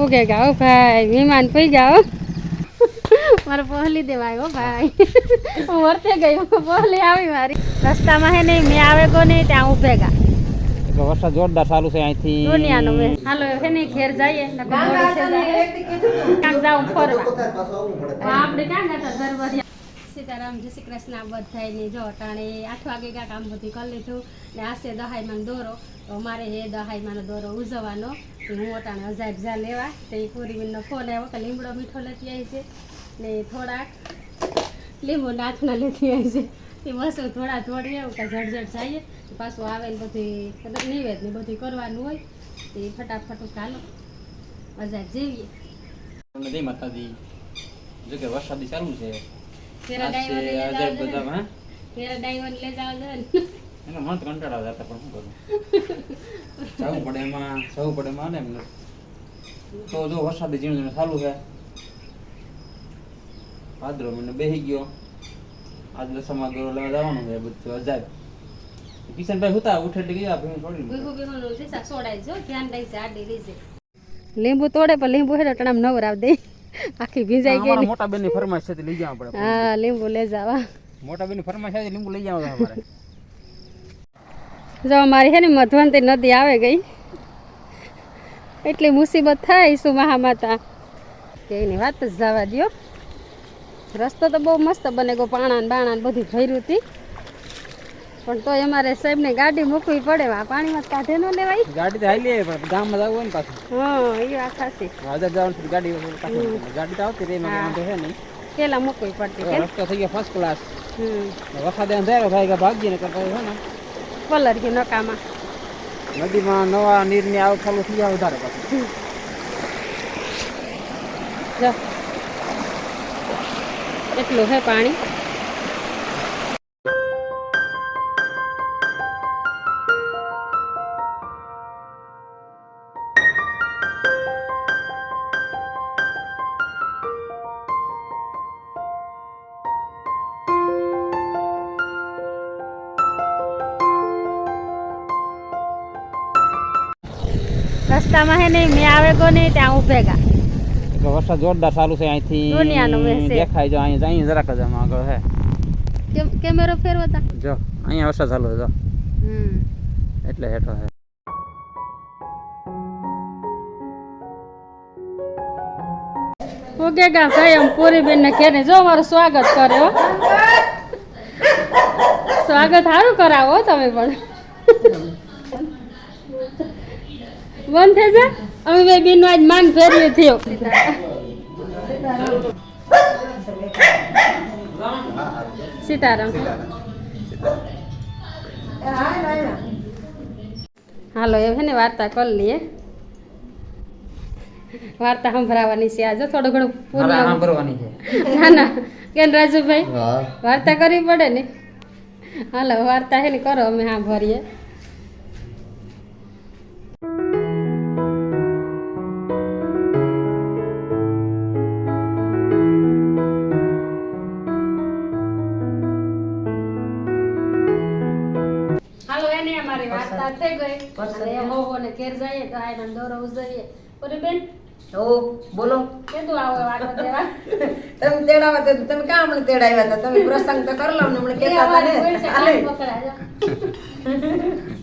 ફૂગે ગાઓ ભાઈ વિમાન પી જાઓ. મારો પહોલી દેવાય હો ભાઈ. હું વર્તે ગઈ હું પહોલી આવી મારી. રસ્તામાં હે નહીં મેં આવે ગો નહીં ત્યાં ઊભે ગા વરસાદ જોરદાર ચાલુ છે અહીંથી. દુનિયાનો મેં. હાલો હે નહીં ઘેર જઈએ ક્યાંક જાઉં ફરવા. આપણે ક્યાં જતા ઝરવરિયા સીતારામ, જય શ્રી કૃષ્ણ બધાયની જો ટાણે આઠ વાગે કાંક કામ બધું કરી લીધું ને આશે દહાઈમાં દોરો. તો અમારે એ દહાઈમાં દોરો ઉજવવાનો. હું અટાણે અજાયબ જા લેવા. તો એ પૂરીબીનનો ફોન આવ્યો કે લીમડો મીઠો લેતી આવી છે ને થોડાક લીંબુ નાથના લેતી આવી છે. એ બસ થોડા થોડી એવું કે ઝડઝડ જઈએ પાછું આવે ને બધી કદાચ નિવેદ ને બધું કરવાનું હોય. તે ફટાફટ ચાલો અજાયબ જેવીએ જય માતાજી. જો વરસાદી ચાલુ છે. તેરા ડાઈવર લઈ જાવ બધા હા. તેરા ડાઈવર લઈ જાવ ને. એનો કંટાળા જતા પણ શું કરું જવું પડે એમાં જવું પડે એમાં ને એમને. તો જો વરસાદ ઝીણું ઝીણું ચાલુ છે. ભાદરો મહિનો બેસી ગયો. આજ દસમા લેવા જવાનું છે બધું કિશનભાઈ હુતા ઉઠે એટલે ગયા ભીમ છોડી ભીખું ભીખું શીશા સોડાય જો ધ્યાન રહી છે આડી લીંબુ તોડે પણ લીંબુ હેડો ટણામ નવરાવ દે. આખી ભીંજાઈ ગઈ મોટા બેનની બેનની ફરમાઈશ છે લઈ જવા આપણે. હા લીંબુ લઈ જાવા મોટા બેનની ફરમાઈશ છે લીંબુ લઈ જાવ અમારે. જો અમારી હે ને મધવંતી નદી આવે ગઈ. એટલી મુસીબત થાય શું મહામાતા. કે એની વાત જ જવા દ્યો. રસ્તો તો બહુ મસ્ત બને ગો પાણા ને બાણા ને બધું ભર્યું હતી પણ તોય અમારે સાહેબ ને ગાડી મૂકવી પડે આ પાણીમાં તો કાઢે ન લેવાય. ગાડી તો હાલી આવે પણ ગામમાં જવું હોય ને પાછું. હા એ વાત સાચી. હાજર જવાનું છે ગાડી ગાડી તો આવતી રહી. વાંધો છે નહીં. પેલા મૂકવી પડતી રસ્તો થઈ ગયો ફર્સ્ટ ક્લાસ હમ. વરસાદ અંધારો થાય કે ભાગીએ ને કરતા હોય ને. કલર કે નકામાં. નદીમાં નવા નીરની આવક ચાલુ થઈ જાય વધારે પાછું. એટલું હે પાણી. રસ્તામાં હે ને મેં આવે ગો નહીં ત્યાં ઊભે ગા એટલે વરસાદ જોરદાર ચાલુ છે અહીંથી. દેખાય જો અહીં અહીં જરાક જ આમ આગળ છે કેમ કેમેરો ફેરવતા? જો અહીંયા વરસાદ ચાલુ છે જો. હમ. એટલે હેઠો હે. ઓકે ગા ભાઈ આમ પૂરી બેન ને ઘેરે જો મારું સ્વાગત કર્યો હો. સ્વાગત સારું કરાવો તમે પણ. બંધ થઈ જા અમે બે બેન આજ માન ફેરવી થયો. સીતારામ. હાલો એ છે ને વાર્તા કરી લઈએ. વાર્તા સંભળાવવાની છે આજે. થોડું ઘણું પૂર્ણ સાંભળવાની છે. ના ના. કેમ રાજુભાઈ? વાર્તા કરવી પડે ને? હાલો વાર્તા હે ને કરો અમે હા ગઈ હો હોવો ને ઘેર જઈએ તો આયનો દોરો ઉજવીએ. ઓરી બેન. ઓ બોલો. કીધું આવો દેવા. તમે તેડાવા તો તમે કામ તેડાવ્યા હતા? તમે પ્રસંગ તો કરી લો ને હમણાં કેતા હતા ને.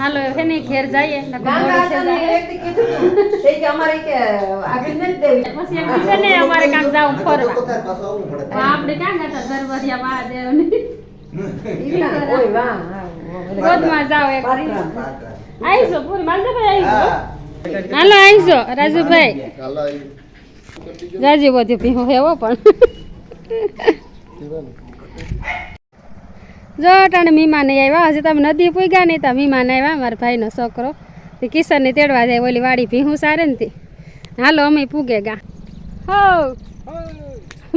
હાલે. હા, ને. ઘેર જઈએ ને અમારે કે આગળ નથી દેવી. પછી એમ કીધું ને અમારે કાંક જાવું ફરવા. આપણે ક્યાં હતા ના. ગોદમાં જાવ એક. આવીશો પૂરી? માલદેભાઈ આવીશો? હાલો આવીશો રાજુભાઈ. રાજી બધું ભીહો હેવો પણ. જો અટાણે મીમાન આવ્યા હજી તમે નદી પૂગ્યા નહીં તો મીમાન આવ્યા મારા ભાઈનો છોકરો. તે કિશનને તેડવા જાય ઓલી વાડી ભીહું સારે ને તે. હાલો અમે પૂગે ગા. હો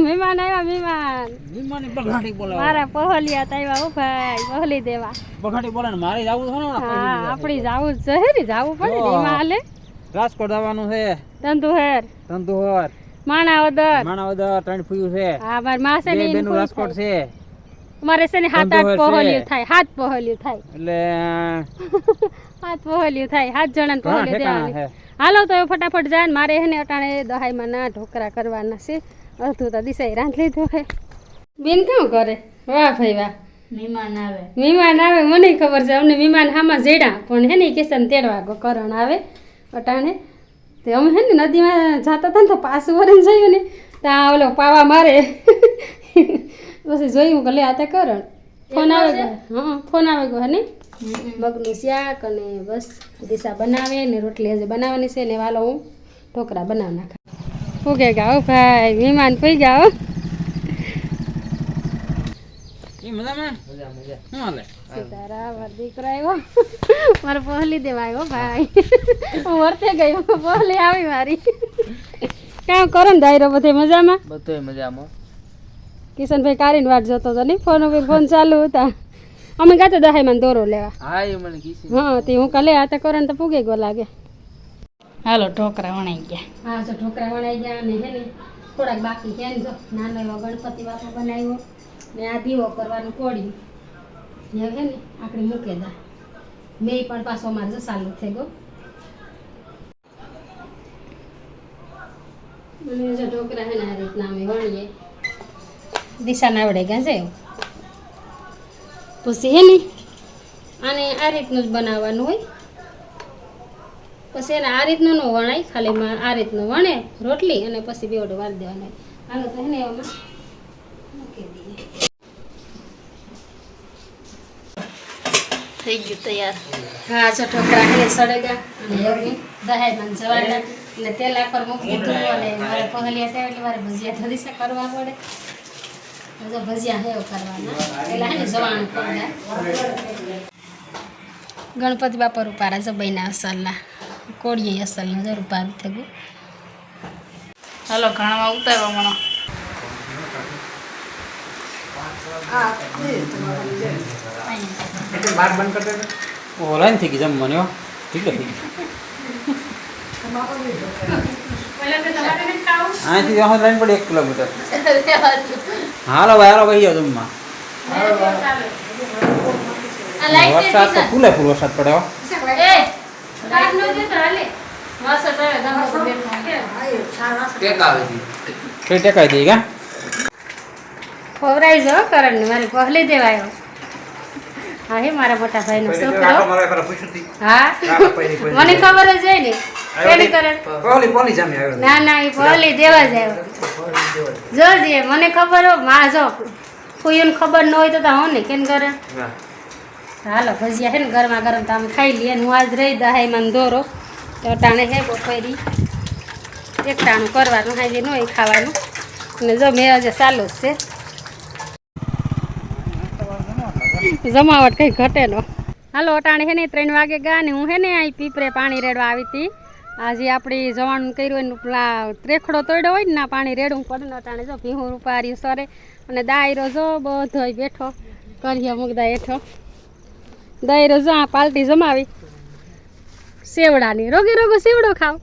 મહેમાન આવ્યા મહેમાન મહેમાન બગાડી બોલાવો. મારા પહોલિયા તો ઓ ભાઈ પહોલી દેવા. બગાડી બોલે મારે જાવું છે ને હા આપણી જાવું છે ને જાવું પડે ને હાલે. રાજકોટ જવાનું છે. ધંધુહેર. તંતુહર માણાવદર. માણાવદર ત્રણ ફૂયું છે. હા માર માસે ની બેનું રાજકોટ છે. અમારે છે ને હાથ આઠ પહોળ્યું થાય હાથ પહોળ્યું થાય. એટલે હાથ પહોળ્યું થાય હાથ ઘણા પહોલ્યું ઠેકાણા હાલો તો ફટાફટ જાય મારે હે ને અટાણે દહાઈમાં ના ઢોકરા કરવાના છે. અડધું તો દિશાએ રાંધ લીધું હે બેન કાં કરે? વાહ ભાઈ વાહ. મહેમાન આવે. મહેમાન આવે મને ખબર છે. અમને મહેમાન હામાં જેડા પણ હે ને કિશન તેડવા કરણ આવે. અટાણે તે અમે હે ને નદીમાં જતા હતા ને તો પાછું વરણ જયું ને ત્યાં ઓલો પાવા મારે. પછી જોયું કે લે આ તે કરણ. ફોન આવે ગયો. હા ફોન આવે ગયો ને? મગનું શાક અને બસ દિશા બનાવે ને રોટલી હજી બનાવવાની છે ને વાલો હું ઢોકરા બનાવી નાખા. ઓકે ગાઓ ભાઈ મહેમાન પી ગયા મજા મજા. શું હાલે? સીતારા મારો દીકરો આવ્યો. મારે પહોલી દેવા આવ્યો ભાઈ. હું વર્તે ગયો પહોલી આવી મારી. કામ કરો ને દાયરો બધે મજામાં? બધોય મજામાં. કિશનભાઈ કારીન વાટ જોતો હતો નહીં ફોન ઉપર ફોન ચાલુ હતા. અમે ગાતો દહાઈમાં દોરો લેવા. હા એ મને કીધી હા તે હું કાલે આ તો કરો ને તો પૂગે ગયો લાગે. હાલો ઢોકરા વણાઈ ગયા. હા જો ઢોકરા વણાઈ ગયા અને હે ને થોડાક બાકી છે ને જો. નાનો એવો ગણપતિ બાપા બનાવ્યો. ને આ દીવો કરવાનું કોડી ને હે ને આપણે મૂકે દા. મેં પણ પાછો અમારે જો ચાલુ થઈ ગયો. અને જો ઢોકરા હે ને આ રીતના અમે વણીએ. દિશાને આવડે ગયા છે પછી હે ને આને આ રીતનું જ બનાવવાનું હોય. પછી એને આ રીતનું ન વણાય ખાલી આ રીતનું વણે રોટલી અને પછી બેવડો વાર દેવાનો આનું તો એને એમાં મૂકી દઈએ થઈ ગયું તૈયાર. હા જો ઠોકરા ખાલી સળેગા અને હવે દહેજમાં જવાના. એટલે તેલ પર મૂકી દીધું અને મારે પગલિયા ત્યાં એટલે મારે ભજીયા દિશા કરવા પડે. તો જો ભજીયા હેવ કરવાના. એટલે હે જવાનું પડે ગણપતિ બાપા રૂપારા જબાઈના અસલના. કોળીએ અસલના જો રૂપાર થયું હાલો ઘણામાં ઉતારવા મણો ઓ લાઈન થઈ ગઈ જમ મને ઠીક ગયો અહીંથી સુધી લાઈન પડી એક કિલોમીટર. હાલો ભાઈ હાલો ભાઈ જમવા. આ લાઈટ વરસાદ તો ફૂલે ફૂલ વરસાદ પડે હો. એ લાઈટ નો દે તો હાલે. વાસટ આવે ગમે તો બેઠો કઈ ટેકાઈ દઈ કા? ખવરાઈ જો કરણ ને પહેલી દેવાયો. હા હે મારા મોટા ભાઈનો છોકરો. હા? મને ખબર જ હોય ને. કેને કરે પોલી પોલી જામી આવ્યો ના ના એ પહેલી દેવા જ આવ્યો. જોજે મને ખબર હો માં જો કોઈને ખબર ન હોય તો તા હો ને કેમ કરે? હાલો ભજીયા હે ને ગરમા ગરમ તમે ખાઈ લઈએ. હું આજ રહી દહાઈ મને દોરો તો ટાણે હે બપોરી. એક ટાણું કરવાનું હાજી ન હોય ખાવાનું. ને જો મેં આજે ચાલુ જ છે. જમાવટ કંઈ ઘટે નો. હાલો, અટાણે હે ને ત્રણ વાગે ગયા ને હું હે ને અહીં પીપરે પાણી રેડવા આવી હતી. આજે આપણી જવાનું કર્યું એનું પેલા ત્રેખડો તોડ્યો હોય ને ના પાણી રેડવું પડે ને અટાણે જો ભીહું રૂપાર્યું સરે. અને દાયરો જો બધો બેઠો કરીએ મુગદા હેઠો. દાયરો જો આ પાલટી જમાવી. સેવડાની, રોગે રોગો સેવડો ખાવ.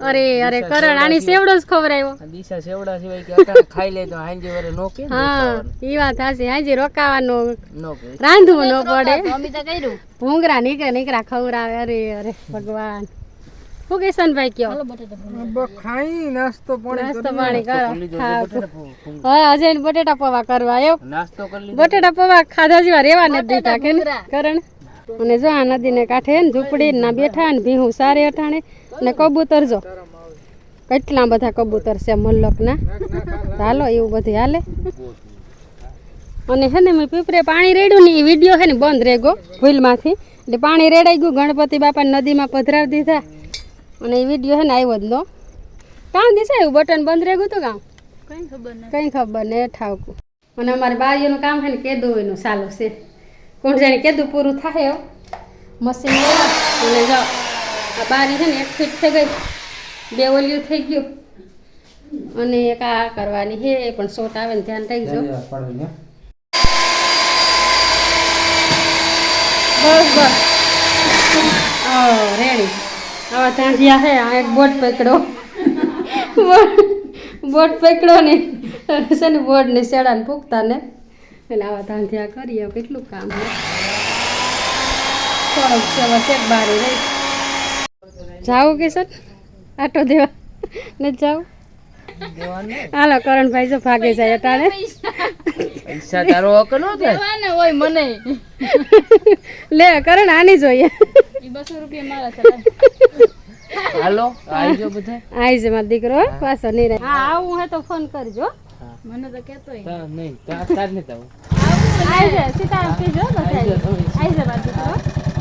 અરે અરે કરણ આની સેવડો જ ખવરાયો દિશા સેવડા સિવાય કે અટાણે ખાઈ લે તો હાંજે વરે નો કે હા ઈ વાત હાચી. હાજી રોકાવાનું નો કે. રાંધવું ન પડે. અમે તો કર્યું. ભૂંગરા નીકળે નીકળા ખવડાવે. અરે અરે ભગવાન. શું કિશનભાઈ કયો? ખાઈ નાસ્તો નાસ્તો પાણી કરો. હા અજય બટેટા પૌવા કરવા એવું નાસ્તો કરી બટેટા પૌવા ખાધા જેવા રેવા નથી દીધા કે કરણ? અને જો આ નદીને કાંઠે ને ઝૂંપડી ના બેઠા ને ભીહું સારે અટાણે ને કબૂતર જો. કેટલા બધા કબૂતર છે મલ્લકના? હાલો એવું બધું હાલે. અને હે ને મેં પીપરે પાણી રેડ્યું ને એ વીડિયો હે ને બંધ રહી ગયો ભૂલમાંથી. એટલે પાણી રેડાઈ ગયું ગણપતિ બાપાને નદીમાં પધરાવી દીધા. અને એ વીડિયો હે ને આવ્યો જ નો કામ દિશે એવું બટન બંધ રહી ગયું તો કામ? કઈ ખબર નહીં કંઈ ખબર ને ઠાવકું. અને અમારે બારીઓનું કામ છે ને કેદું એનું ચાલુ છે. કોણ જાણે કીધું પૂરું થાય હો. મશીન લેવા અને જો આ બારી છે ને એક ફીટ થઈ ગઈ. બે ઓલિયું થઈ ગયું. અને એક આ કરવાની છે પણ શોટ આવે ને ધ્યાન રાખજો. બસ બસ. રેડી. આવા તાંડિયા હે આ એક બોટ પકડો. બોટ પકડો ને. છે ને બોર્ડની શેડાને પૂગતા ને. એટલે આવા ધાંધ્યા કરીએ કેટલું કામ હોય થોડોક છે શેક બારે રહી. જાવું કે સર આટો દેવા. ને જાવ દેવાનું ને. હાલો કરણભાઈ જો ભાગે જાય અટાણે. પૈસા તારો હક નો થાય. હોય મને. લે કરણ આની જોઈએ. એ બસો રૂપિયા મારા છે. હાલો આવજો બધા આઈ છે મારો દીકરો પાછો નહીં રહે હા આવું હે તો ફોન કરજો. મને તો કેતો તા નહીં. તો તાર ને તાવ આઈ છે સીતા કીજો તમે આઈ મારો દીકરો.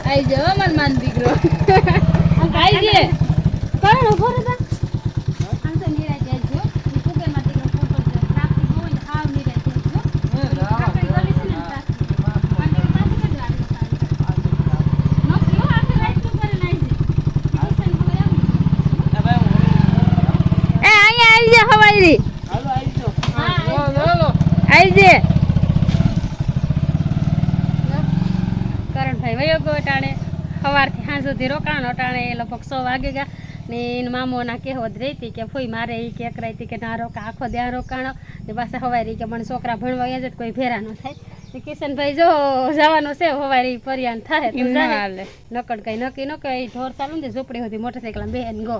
આઈ જાવ મન માન દીકરો. આઈ જે. કરણ ઊભો રે જા હવાઈ હાલો હાલો આવી જે કરણભાઈ વયો ગયો અટાણે. સવારથી સાંજ સુધી રોકાણ અટાણે. લગભગ સો વાગે ગયા. ને એના મામોના કહેવત રહેતી કે ફોઈ મારે એ કે હતી કે ના રોકા આખો ત્યાં રોકાણો. ને પાછા હવારી કે મને છોકરા ભણવા ગયા છે કોઈ ભેરા ન થાય. કિશનભાઈ જો જવાનું છે હવારી પરિયાન થાય નકડ કઈ નક્કી ન કઈ ઢોર ચાલુ ને ઝૂંપડી સુધી મોટરસાઇકલ બેન ગો.